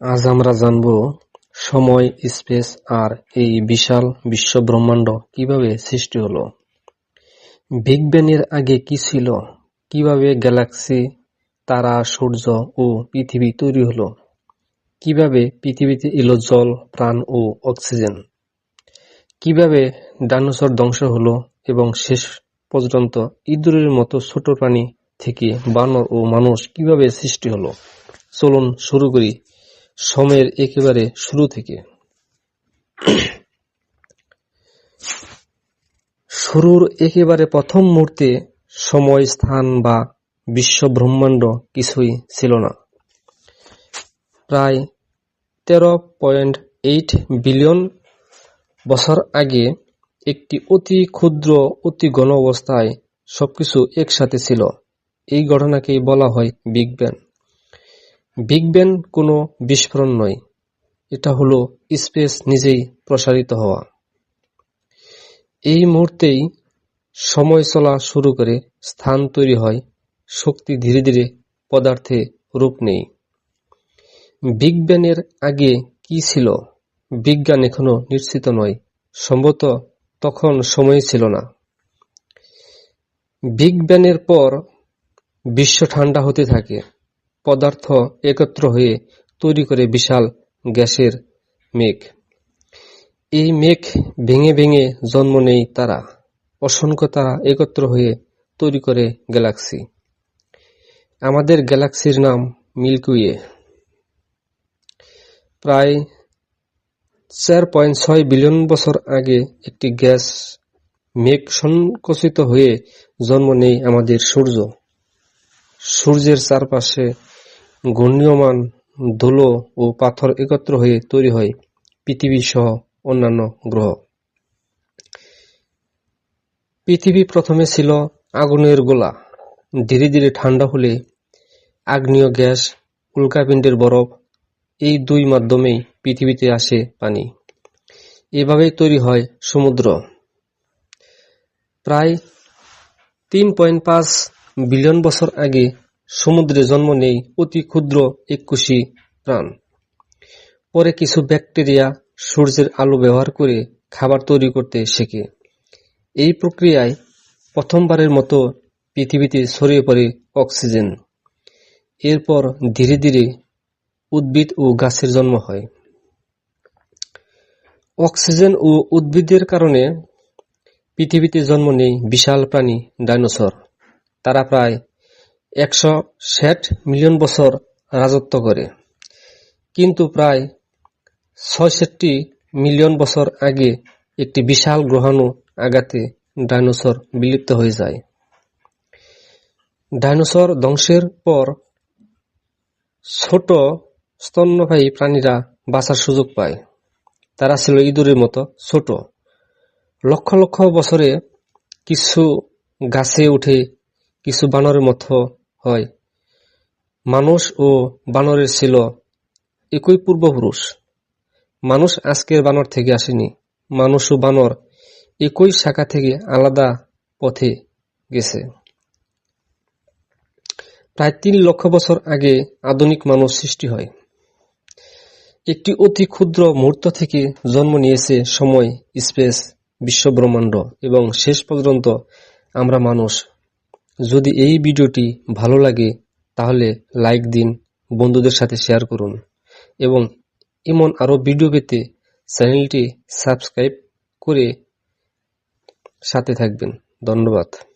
আজ আমরা জানব সময়, স্পেস আর এই বিশাল বিশ্বব্রহ্মাণ্ড কীভাবে সৃষ্টি হলো। বিগ ব্যাংয়ের আগে কি ছিল, কীভাবে গ্যালাক্সি, তারা, সূর্য ও পৃথিবী তৈরি হলো, কীভাবে পৃথিবীতে এলো জল, প্রাণ ও অক্সিজেন, কীভাবে ডাইনোসর ধ্বংস হলো এবং শেষ পর্যন্ত ইঁদুরের মতো ছোট প্রাণী থেকে বানর ও মানুষ কীভাবে সৃষ্টি হলো। চলুন শুরু করি সময়ের একেবারে শুরু থেকে। শুরুর একেবারে প্রথম মুহূর্তে সময়, স্থান বা বিশ্বব্রহ্মাণ্ড কিছুই ছিল না। প্রায় তেরো পয়েন্ট এইট বিলিয়ন বছর আগে একটি অতি ক্ষুদ্র, অতি ঘন অবস্থায় সবকিছু একসাথে ছিল। এই ঘটনাকেই বলা হয় বিগ ব্যাং। বিগ ব্যাং কোনো বিস্ফোরণ নয়, এটা হলো স্পেস নিজেই প্রসারিত হওয়া। এই মুহূর্তেই সময় চলা শুরু করে, স্থান তৈরি হয়, শক্তি ধীরে ধীরে পদার্থে রূপ নেয়। বিগ ব্যাং এর আগে কি ছিল, বিজ্ঞান এখনও নিশ্চিত নয়, সম্ভবত তখন সময় ছিল না। বিগ ব্যাং এর পর বিশ্ব ঠান্ডা হতে থাকে, পদার্থ একত্র হয়ে তৈরি করে বিশাল গ্যাসের মেঘ। এই মেঘ ভেঙে ভেঙে জন্ম নেয় তারা, অসংখ্য তারা একত্র হয়ে তৈরি করে গ্যালাক্সি। আমাদের গ্যালাক্সির নাম মিল্কি ওয়ে। প্রায় চার পয়েন্ট ছয় বিলিয়ন বছর আগে একটি গ্যাস মেঘ সংকুচিত হয়ে জন্ম নেয় আমাদের সূর্য। সূর্যের চারপাশে ঘূর্ণিয়মান ধুলো ও পাথর একত্র হয়ে তৈরি হয় পৃথিবী সহ অন্যান্য গ্রহ। পৃথিবী প্রথমে ছিল আগুনের গোলা, ধীরে ধীরে ঠান্ডা হলে আগ্নেয় গ্যাস, উল্কাপিন্ডের বরফ, এই দুই মাধ্যমেই পৃথিবীতে আসে পানি। এভাবেই তৈরি হয় সমুদ্র। প্রায় তিন পয়েন্ট পাঁচ বিলিয়ন বছর আগে সমুদ্রে জন্ম নেয় অতি ক্ষুদ্র এককোষী প্রাণ। পরে কিছু ব্যাকটেরিয়া সূর্যের আলো ব্যবহার করে খাবার তৈরি করতে শেখে। এই প্রক্রিয়ায় প্রথমবারের মতো পৃথিবীতে ছড়িয়ে পড়ে অক্সিজেন। এরপর ধীরে ধীরে উদ্ভিদ ও গাছের জন্ম হয়। অক্সিজেন ও উদ্ভিদের কারণে পৃথিবীতে জন্ম নেয় বিশাল প্রাণী ডাইনোসর। তারা প্রায় একশো ষাট মিলিয়ন বছর রাজত্ব করে। কিন্তু প্রায় ছয়ষট্টি মিলিয়ন বছর আগে একটি বিশাল গ্রহাণু আঘাতে ডাইনোসর বিলুপ্ত হয়ে যায়। ডাইনোসর ধ্বংসের পর ছোট স্তন্যপায়ী প্রাণীরা বাঁচার সুযোগ পায়। তারা ছিল ইঁদুরের মতো ছোট। লক্ষ লক্ষ বছরে কিছু গাছে উঠে, কিছু বানরের মতো হয়। মানুষ ও বানরের ছিল একই পূর্বপুরুষ। মানুষ আজকের বানর থেকে আসেনি। মানুষ ও বানর একই শাখা থেকে আলাদা পথে গেছে। প্রায় তিন লক্ষ বছর আগে আধুনিক মানুষ সৃষ্টি হয়। একটি অতি ক্ষুদ্র মুহূর্ত থেকে জন্ম নিয়েছে সময়, স্পেস, বিশ্বব্রহ্মাণ্ড এবং শেষ পর্যন্ত আমরা মানুষ। যদি এই ভিডিওটি ভালো লাগে তাহলে লাইক দিন, বন্ধুদের সাথে শেয়ার করুন এবং এমন আরও ভিডিও পেতে চ্যানেলটি সাবস্ক্রাইব করে সাথে থাকবেন। ধন্যবাদ।